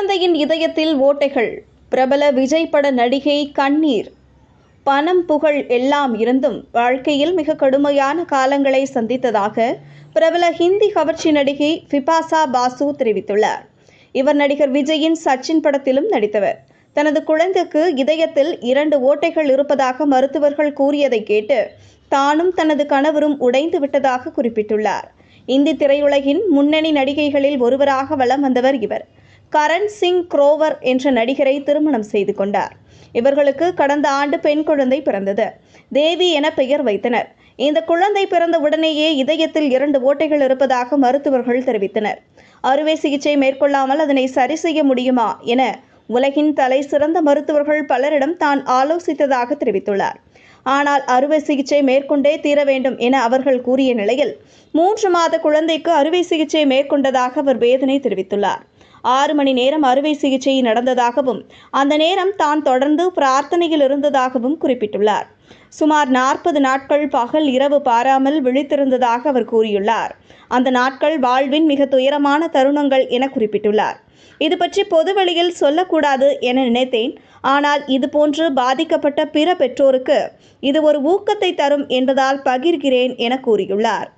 குழந்தையின் இதயத்தில் ஓட்டைகள் பிரபல விஜய் பட நடிகை கண்ணீர். பணம் புகழ் எல்லாம் இருந்தும் வாழ்க்கையில் மிக கடுமையான காலங்களை சந்தித்ததாக பிரபல ஹிந்தி கவர்ச்சி நடிகை ஃபிபாசா பாசு தெரிவித்துள்ளார். இவர் நடிகர் விஜயின் சச்சின் படத்திலும் நடித்தவர். தனது குழந்தைக்கு இதயத்தில் இரண்டு ஓட்டைகள் இருப்பதாக மருத்துவர்கள் கூறியதை கேட்டு தானும் தனது கணவரும் உடைந்து விட்டதாக குறிப்பிட்டுள்ளார். இந்தி திரையுலகின் முன்னணி நடிகைகளில் ஒருவராக வலம் வந்தவர் இவர். கரண் சிங் குரோவர் என்ற நடிகரை திருமணம் செய்து கொண்டார். இவர்களுக்கு கடந்த ஆண்டு பெண் குழந்தை பிறந்தது. தேவி என பெயர் வைத்தனர். இந்த குழந்தை பிறந்த உடனேயே இதயத்தில் இரண்டு ஓட்டைகள் இருப்பதாக மருத்துவர்கள் தெரிவித்தனர். அறுவை சிகிச்சை மேற்கொள்ளாமல் அதனை சரி செய்ய முடியுமா என உலகின் தலை சிறந்த மருத்துவர்கள் பலரிடம் தான் ஆலோசித்ததாக தெரிவித்துள்ளார். ஆனால் அறுவை சிகிச்சை மேற்கொண்டே தீர வேண்டும் என அவர்கள் கூறிய நிலையில் மூன்று மாத குழந்தைக்கு அறுவை சிகிச்சை மேற்கொண்டதாக அவர் வேதனை தெரிவித்துள்ளார். ஆறு மணி நேரம் அறுவை சிகிச்சை நடந்ததாகவும் அந்த நேரம் தான் தொடர்ந்து பிரார்த்தனையில் இருந்ததாகவும் குறிப்பிட்டுள்ளார். சுமார் நாற்பது நாட்கள் பகல் இரவு பாராமல் விழித்திருந்ததாக அவர் கூறியுள்ளார். அந்த நாட்கள் வாழ்வின் மிக துயரமான தருணங்கள் என குறிப்பிட்டுள்ளார். இது பற்றி பொதுவெளியில் சொல்லக்கூடாது என நினைத்தேன். ஆனால் இதுபோன்று பாதிக்கப்பட்ட பிற பெற்றோருக்கு இது ஒரு ஊக்கத்தை தரும் என்பதால் பகிர்கிறேன் என கூறியுள்ளார்.